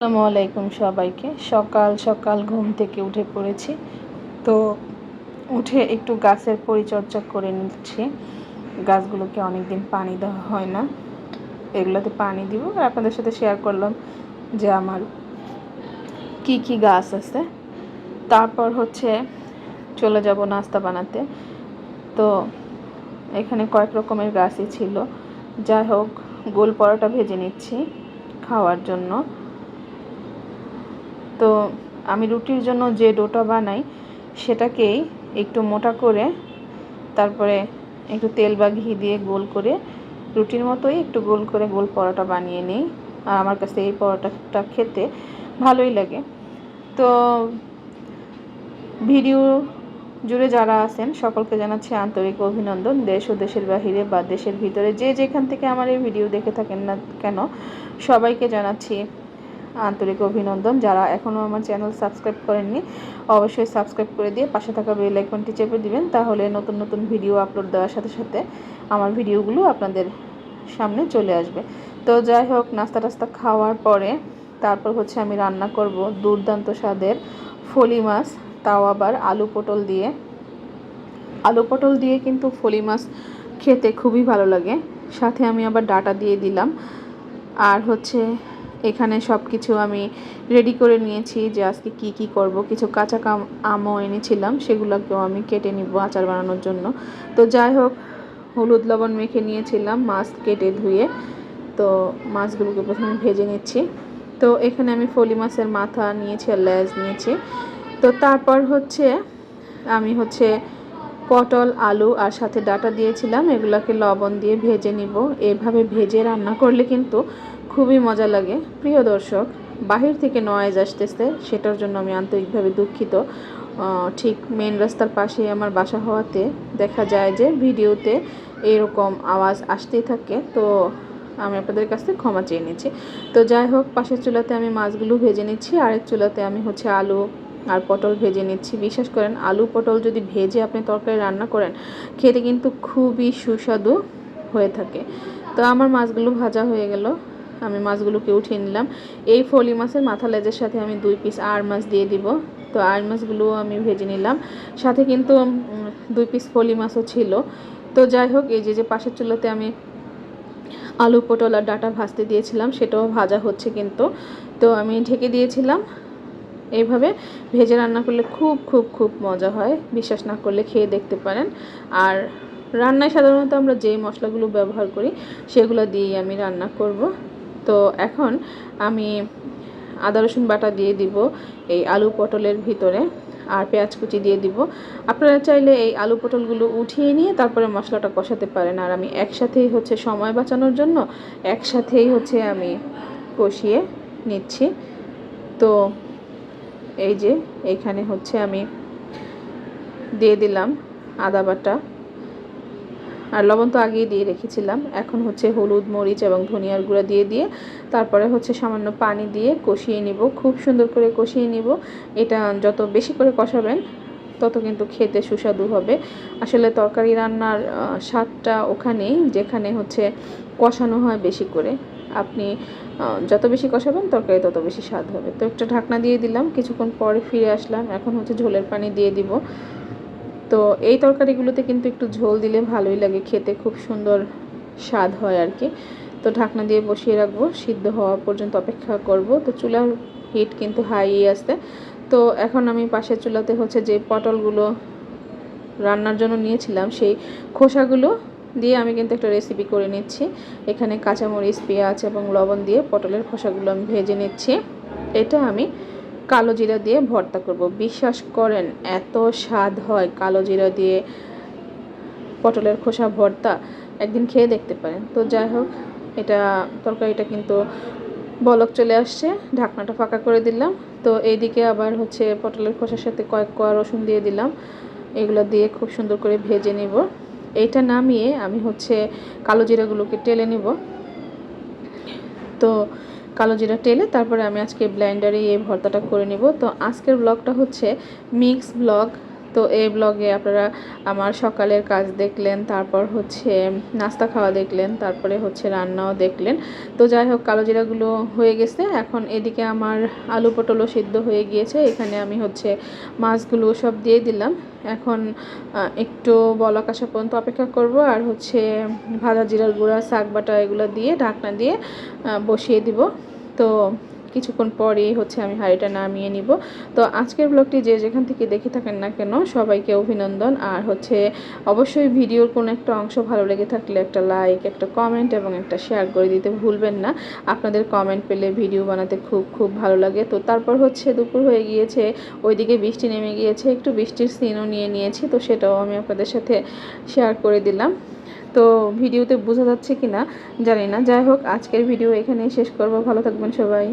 আসসালামু আলাইকুম সবাইকে। সকাল সকাল ঘুম থেকে উঠে পড়েছি। তো উঠে একটু গাছের পরিচর্যা করে নিচ্ছি। গাছগুলোকে অনেকদিন পানি দেওয়া হয় না। এগুলোতে পানি দিব। আর আপনাদের সাথে শেয়ার করলাম যে আমার কি কি গাছ আছে। তারপর হচ্ছে চলে যাব নাস্তা বানাতে। তো এখানে কয়েক রকমের গাছই ছিল। যাই হোক, গোল পরোটা ভেজে নিচ্ছি খাওয়ার জন্য। তো আমি রুটির জন্য যে ডোটা বানাই, সেটাকেই একটু মোটা করে তারপরে একটু তেল বা ঘি দিয়ে গোল করে রুটির মতোই একটু গোল করে গোল পরোটা বানিয়ে নিই। আর আমার কাছে এই পরোটাটা খেতে ভালোই লাগে। তো ভিডিও জুড়ে যারা আছেন, সকলকে জানাচ্ছি আন্তরিক অভিনন্দন। দেশ ও দেশের বাহিরে বা দেশের ভিতরে যে যেখান থেকে আমার এই ভিডিও দেখে থাকেন না কেন, সবাইকে জানাচ্ছি আন্তরিক অভিনন্দন। যারা এখনও আমার চ্যানেল সাবস্ক্রাইব করেননি, অবশ্যই সাবস্ক্রাইব করে দিয়ে পাশে থাকা বেল আইকনটি চেপে দিবেন, তাহলে নতুন নতুন ভিডিও আপলোড দেওয়ার সাথে সাথে আমার ভিডিওগুলো আপনাদের সামনে চলে আসবে। তো যাই হোক, নাস্তা টাস্তা খাওয়ার পরে তারপর হচ্ছে আমি রান্না করব দুর্দান্ত স্বাদের ফলি মাছ, তাও আবার আলু পটল দিয়ে। আলু পটল দিয়ে কিন্তু ফলি মাছ খেতে খুবই ভালো লাগে। সাথে আমি আবার ডাটা দিয়ে দিলাম। আর হচ্ছে এখানে সব কিছু আমি রেডি করে নিয়েছি যে আজকে কি কি করব। কিছু কাঁচা কাম, আমও এনেছিলাম, সেগুলোকেও আমি কেটে নিব আচার বানানোর জন্য। তো যাই হোক, হলুদ লবণ মেখে নিয়েছিলাম, মাছ কেটে ধুয়ে। তো মাছগুলোকে প্রথমে ভেজে নিচ্ছি। তো এখানে আমি ফলি মাছের মাথা নিয়েছি আর লেজ নিয়েছি। তো তারপর হচ্ছে আমি হচ্ছে পটল, আলু আর সাথে ডাটা দিয়েছিলাম। এগুলোকে লবণ দিয়ে ভেজে নিব। এভাবে ভেজে রান্না করলে কিন্তু খুবই মজা লাগে। প্রিয় দর্শক, বাহির থেকে নয়েজ আসতেছে, সেটার জন্য আমি আন্তরিকভাবে দুঃখিত। ঠিক মেন রাস্তার পাশে আমার বাসা হওয়াতে দেখা যায় যে ভিডিওতে এরকম আওয়াজ আসতেই থাকে। তো আমি আপনাদের কাছ থেকে ক্ষমা চেয়ে নিচ্ছি। তো যাই হোক, পাশের চুলাতে আমি মাছগুলো ভেজে নিচ্ছি। আরেক চুলাতে আমি হচ্ছে আলু আর পটল ভেজে নিচ্ছি। বিশ্বাস করেন, আলু, পটল যদি ভেজে আপনি তরকারি রান্না করেন, খেতে কিন্তু খুবই সুস্বাদু হয়ে থাকে। তো আমার মাছগুলো ভাজা হয়ে গেল। আমি মাছগুলোকে উঠিয়ে নিলাম। এই ফলি মাছের মাথা লেজের সাথে আমি দুই পিস আর মাছ দিয়ে দিব। তো আর মাছগুলোও আমি ভেজে নিলাম। সাথে কিন্তু দুই পিস ফলি মাছও ছিল। তো যাই হোক, এই যে যে পাশের চুলাতে আমি আলু, পটল আর ডাটা ভাজতে দিয়েছিলাম, সেটাও ভাজা হচ্ছে কিন্তু। তো আমি ঢেকে দিয়েছিলাম। এইভাবে ভেজে রান্না করলে খুব খুব খুব মজা হয়। বিশ্বাস না করলে খেয়ে দেখতে পারেন। আর রান্নায় সাধারণত আমরা যেই মশলাগুলো ব্যবহার করি, সেগুলো দিয়েই আমি রান্না করব। তো এখন আমি আদা, রসুন বাটা দিয়ে দিব এই আলু পটলের ভিতরে আর পেঁয়াজ কুচি দিয়ে দিব। আপনারা চাইলে এই আলু পটলগুলো উঠিয়ে নিয়ে তারপরে মশলাটা কষাতে পারেন। আর আমি একসাথেই হচ্ছে সময় বাঁচানোর জন্য একসাথেই হচ্ছে আমি কষিয়ে নিচ্ছি। তো এই যে এইখানে হচ্ছে আমি দিয়ে দিলাম আদা বাটা। আর লবণ তো আগেই দিয়ে রেখেছিলাম। এখন হচ্ছে হলুদ, মরিচ এবং ধনিয়ার গুঁড়া দিয়ে দিয়ে তারপরে হচ্ছে সামান্য পানি দিয়ে কষিয়ে নিব। খুব সুন্দর করে কষিয়ে নিব। এটা যত বেশি করে কষাবেন, তত কিন্তু খেতে সুস্বাদু হবে। আসলে তরকারি রান্নার স্বাদটা ওখানেই যেখানে হচ্ছে কষানো হয় বেশি করে। আপনি যত বেশি কষাবেন তরকারি তত বেশি স্বাদ হবে। তো একটা ঢাকনা দিয়ে দিলাম। কিছুক্ষণ পরে ফিরে আসলাম। এখন হচ্ছে ঝোলের পানি দিয়ে দিব। তো এই তরকারিগুলোতে কিন্তু একটু ঝোল দিলে ভালোই লাগে, খেতে খুব সুন্দর স্বাদ হয় আর কি। তো ঢাকনা দিয়ে বসিয়ে রাখব, সিদ্ধ হওয়া পর্যন্ত অপেক্ষা করব। তো চুলার হিট কিন্তু হাই আসতে তো এখন আমি পাশের চুলাতে হচ্ছে যে পটলগুলো রান্নার জন্য নিয়েছিলাম, সেই খোসাগুলো দিয়ে আমি কিন্তু একটা রেসিপি করে নিচ্ছি। এখানে কাঁচামরিচ, পেঁয়াজ এবং লবণ দিয়ে পটলের খোসাগুলো আমি ভেজে নিচ্ছি। এটা আমি কালো জিরা দিয়ে ভর্তা করব। বিশ্বাস করেন, এত স্বাদ হয় কালো জিরা দিয়ে পটলের খোসা ভর্তা। একদিন খেয়ে দেখতে পারেন। তো যাই হোক, এটা তরকারিটা কিন্তু বলক চলে আসছে, ঢাকনাটা ফাঁকা করে দিলাম। তো এইদিকে আবার হচ্ছে পটলের খোসার সাথে কয়েক কোয়া রসুন দিয়ে দিলাম। এগুলো দিয়ে খুব সুন্দর করে ভেজে নিব। এইটা নামিয়ে আমি হচ্ছে কালো জিরাগুলোকে টেলে নিব। তো কালো জিরা টেলে তারপরে আমি আজকে ব্ল্যান্ডারে এই ভর্তাটা করে নেব। তো আজকের ব্লগটা হচ্ছে মিক্স ব্লগ তো এই ব্লগে আপনারা আমার সকালের কাজ দেখলেন, তারপর হচ্ছে নাস্তা খাওয়া দেখলেন, তারপরে হচ্ছে রান্নাও দেখলেন। তো যাই হোক কালো জিরাগুলো হয়ে গেছে। এখন এদিকে আমার আলু পটলও সিদ্ধ হয়ে গিয়েছে। এখানে আমি হচ্ছে মাছগুলো সব দিয়ে দিলাম। এখন একটু বলক আসা পর্যন্ত অপেক্ষা করব আর হচ্ছে ভাজা জিরার গুঁড়া, শাক বাটা এগুলো দিয়ে ঢাকনা দিয়ে বসিয়ে দিব। তো কিছুক্ষণ পরেই হচ্ছে আমি হাঁড়িটা নামিয়ে নিব। তো আজকের ব্লগটি যে যেখান থেকে দেখে থাকেন না কেন, সবাইকে অভিনন্দন। আর হচ্ছে অবশ্যই ভিডিওর কোনো একটা অংশ ভালো লেগে থাকলে একটা লাইক একটা কমেন্ট এবং একটা শেয়ার করে দিতে ভুলবেন না। আপনাদের কমেন্ট পেলে ভিডিও বানাতে খুব খুব ভালো লাগে। তো তারপর হচ্ছে দুপুর হয়ে গিয়েছে, ওইদিকে বৃষ্টি নেমে গিয়েছে, একটু বৃষ্টির সিনও নিয়ে নিয়েছি, তো সেটাও আমি আপনাদের সাথে শেয়ার করে দিলাম। তো ভিডিওতে বোঝা যাচ্ছে কি না জানি না। যাই হোক, আজকের ভিডিও এখানেই শেষ করব। ভালো থাকবেন সবাই।